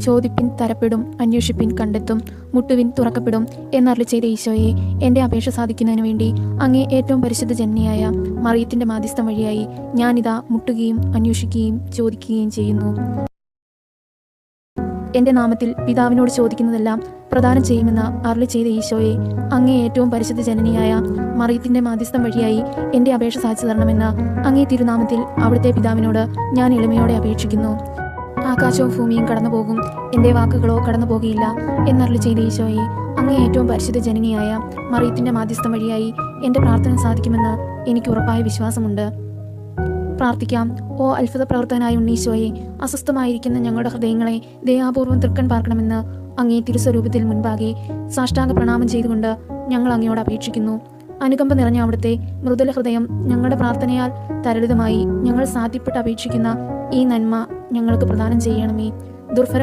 ചോദിപ്പിൻ തരപ്പെടും അന്വേഷിപ്പിൻ കണ്ടെത്തും മുട്ടുവിൻ തുറക്കപ്പെടും എന്നറിൽ ചെയ്ത ഈശോയെ എന്റെ അപേക്ഷ സാധിക്കുന്നതിന് വേണ്ടി അങ്ങേ ഏറ്റവും പരിശുദ്ധ ജനനിയായ മറിയത്തിന്റെ മാധ്യസ്ഥം വഴിയായി ഞാനിതാ മുട്ടുകയും അന്വേഷിക്കുകയും ചോദിക്കുകയും ചെയ്യുന്നു. എന്റെ നാമത്തിൽ പിതാവിനോട് ചോദിക്കുന്നതെല്ലാം പ്രദാനം ചെയ്യുമെന്ന് അരുളി ചെയ്ത ഈശോയെ അങ്ങേ ഏറ്റവും പരിശുദ്ധ ജനനിയായ മറിയത്തിന്റെ മാധ്യസ്ഥം വഴിയായി എന്റെ അപേക്ഷ സാധിച്ചു തരണമെന്ന് അങ്ങേ തിരുനാമത്തിൽ അവിടുത്തെ പിതാവിനോട് ഞാൻ എളിമയോടെ അപേക്ഷിക്കുന്നു. ആകാശവും ഭൂമിയും കടന്നു പോകും എന്റെ വാക്കുകളോ കടന്നു പോകുകയില്ല എന്നറിൽ ചെയ്ത ഈശോയെ അങ്ങേ ഏറ്റവും പരിശുദ്ധ ജനനിയായ മറിയത്തിന്റെ മാധ്യസ്ഥം വഴിയായി എന്റെ പ്രാർത്ഥന സാധിക്കുമെന്ന് എനിക്ക് ഉറപ്പായ വിശ്വാസമുണ്ട്. പ്രാർത്ഥിക്കാം. ഓ അത്ഭുത പ്രവർത്തകനായ ഉണ്ണീശോയെ അസ്വസ്ഥമായിരിക്കുന്ന ഞങ്ങളുടെ ഹൃദയങ്ങളെ ദയാപൂർവം തൃക്കൺ പാർക്കണമെന്ന് അങ്ങേ തിരുസ്വരൂപത്തിൽ മുൻപാകെ സാഷ്ടാംഗ പ്രണാമം ചെയ്തുകൊണ്ട് ഞങ്ങൾ അങ്ങയോട് അപേക്ഷിക്കുന്നു. അനുകമ്പ നിറഞ്ഞ അവിടുത്തെ മൃദുല ഹൃദയം ഞങ്ങളുടെ പ്രാർത്ഥനയാൽ തരളിതമായി ഞങ്ങൾ സാധ്യപ്പെട്ട് അപേക്ഷിക്കുന്ന ഈ നന്മ ഞങ്ങൾക്ക് പ്രദാനം ചെയ്യണമേ. ദുർഭര